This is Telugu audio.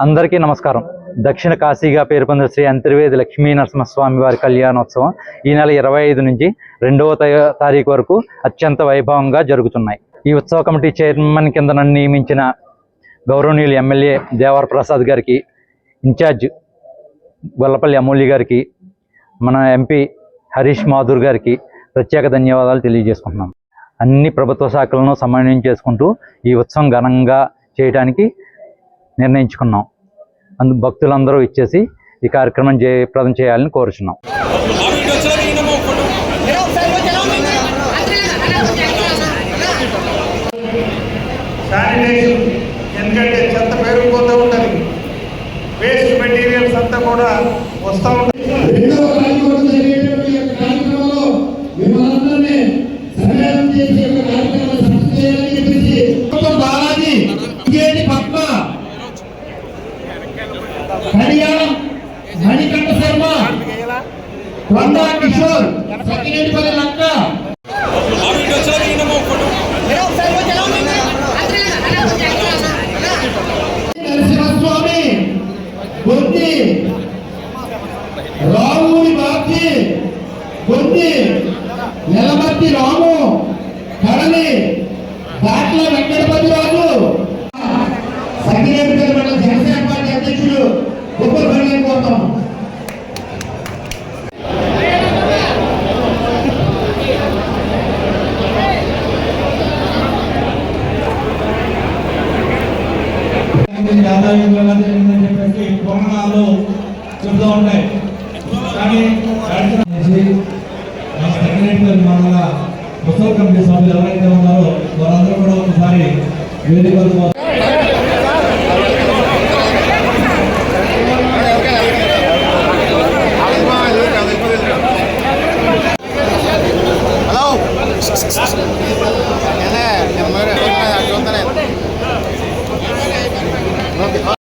అందరికీ నమస్కారం. దక్షిణ కాశీగా పేరు పొందిన శ్రీ అంతర్వేది లక్ష్మీ నరసింహస్వామి వారి కళ్యాణోత్సవం ఈ నెల ఇరవై ఐదు నుంచి రెండవ తారీఖు వరకు అత్యంత వైభవంగా జరుగుతున్నాయి. ఈ ఉత్సవ కమిటీ చైర్మన్ కింద నన్ను నియమించిన గౌరవనీయులు ఎమ్మెల్యే దేవర ప్రసాద్ గారికి ఇన్ఛార్జ్ గొల్లపల్లి అమూల్య గారికి మన ఎంపీ హరీష్ మాధుర్ గారికి ప్రత్యేక ధన్యవాదాలు తెలియజేసుకుంటున్నాం. అన్ని ప్రభుత్వ శాఖలను సమన్వయం చేసుకుంటూ ఈ ఉత్సవం ఘనంగా చేయడానికి నిర్ణయించుకున్నాం. అందు భక్తులందరూ ఇచ్చేసి ఈ కార్యక్రమం జయప్రదం చేయాలని కోరుచున్నాం. ఎందుకంటే చెత్త పెరిగిపోతూ ఉంటుంది. వేస్ట్ మెటీరియల్స్ అంతా కూడా వస్తూ ఉంటుంది. మిమ్మల్ని సహాయం చేసి కళ్యాణం మణికంఠ శర్మ వందా కిషోర్ సకినేటిపల్లి లక్క. నరసింహస్వామి బాబ్జీ బొద్ది నెలమర్తి రాము కరణి. దాట్ల వెంకటపతి ఆదాయం జరిగిందని చెప్పేసి పురాణాలు చెబుతూ ఉంటాయి. కానీ మండల ముసలి కమిటీ సభ్యులు ఎవరైతే ఉన్నారో